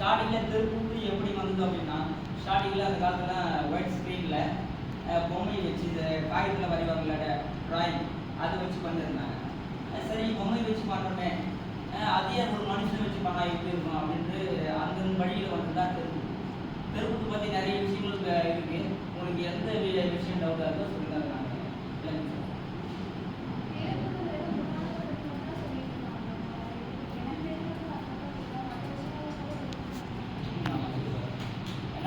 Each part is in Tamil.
ஸ்டார்டிங்கில் திருப்பூத்து எப்படி வந்தது அப்படின்னா ஸ்டார்டிங்கில் அந்த காலத்தில் ஒயிட் ஸ்க்ரீனில் பொம்மை வச்சு இந்த காகிதத்தில் வரைவாங்கள ட்ராயிங் அதை வச்சு பண்ணியிருந்தாங்க. சரி பொம்மை வச்சு பண்ணுறோமே அதே ஒரு மனுஷனை வச்சு பண்ணால் எப்படி இருக்கும் அப்படின்ட்டு அந்த வழியில் வந்து தான் திருப்பூர் திருப்பூர் பற்றி நிறைய விஷயங்கள் இருக்குது உங்களுக்கு எந்த விஷயம் டவுட்டாக இருக்கோ சொல்லுங்க நான்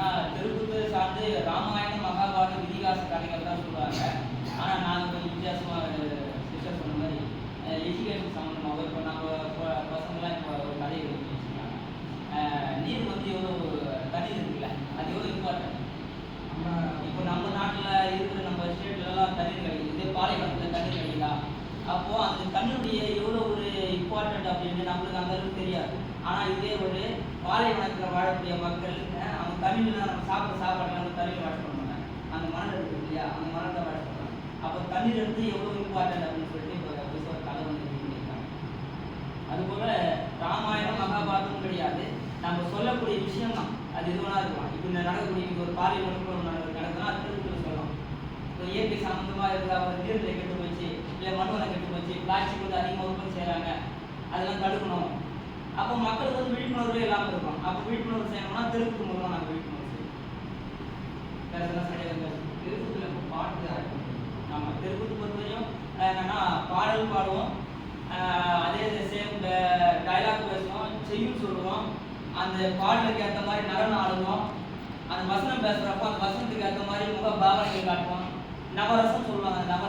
ஆனால் தெருக்கூத்து சார்ந்து ராமாயணம் மகாபாரதம் இதிகாச கதைகள் தான் சொல்லுவாங்க ஆனால் நாங்கள் கொஞ்சம் வித்தியாசமாக சிஸ்டர் சொன்ன மாதிரி எஜுகேஷன் சம்மந்தமாக இப்போ நம்ம ப- பசங்களாம் இப்போ ஒரு கதை எழுதி நீர் வந்து எவ்வளோ தண்ணி இருக்குல்ல அது எவ்வளோ இம்பார்ட்டன்ட் இப்போ நம்ம நாட்டில் இருக்கிற நம்ம ஸ்டேட்லலாம் தண்ணீர் கிடைக்குது இதே பாலைவனத்தில் தண்ணீர் கிடைக்குதா அப்போது அந்த தண்ணியுடைய எவ்வளோ ஒரு இம்பார்ட்டன்ட் அப்படின்னு நம்மளுக்கு அந்த அளவுக்கு தெரியாது. ஆனால் இதே ஒரு பாலைவனத்தில் வாழக்கூடிய மக்கள் தமிழில் நம்ம சாப்பிட்ற சாப்பாடு நம்ம தமிழ் வாஷ் பண்ணுவாங்க அந்த மணல் இருக்கு இல்லையா? அந்த மணலில் வாஷ் பண்ணுவாங்க அப்போ தண்ணீர் வந்து எவ்வளோ இம்பார்ட்டன்ட் அப்படின்னு சொல்லிட்டு இப்போ ஒரு கதை வந்து பண்ணியிருக்காங்க. அதுபோல் ராமாயணம் மகாபாரதம் கிடையாது. நம்ம சொல்லக்கூடிய விஷயம் தான். அது எதுவாக இருக்கலாம். இப்போ இந்த நடக்கக்கூடிய இப்போ ஒரு பாலியல் ஒன்று நடக்குது நடக்குதுன்னா அது திருப்பி சொல்லலாம். இப்போ இயற்கை சம்மந்தமாக இருந்தால் ஒரு நீர்நிலை கெட்டு போச்சு இல்லை மண்வளம் கெட்டு போச்சு பிளாஸ்டிக் வந்து அதிகமாக உற்பத்தி செய்கிறாங்க அதெல்லாம் தடுக்கணும். அப்போ மக்களுக்கு வந்து விழிப்புணர்வு இல்லாமல் இருக்கும். அப்போ விழிப்புணர்வு செய்யணும்னா திருப்பி மூலமாக நாங்கள் விழிப்புணர்வு செய்யணும். வேற எதுவும் சரியாக திருப்பத்தில் இப்போ பாட்டு தான் இருக்கும் நம்ம திருப்பதி பொறுத்தவரையும் அஹ், என்னன்னா பாடல் பாடுவோம். அதே சேம் டைலாக் பேசுவோம். செய்யும் சொல்லுவோம். அந்த பாடலுக்கு ஏற்ற மாதிரி நடனம் ஆடுவோம். அந்த வசனம் பேசுகிறப்போ அந்த வசனத்துக்கு ஏற்ற மாதிரி முக பாவனைகள் காட்டுவோம். நவரசம் சொல்லுவாங்க. அந்த நவ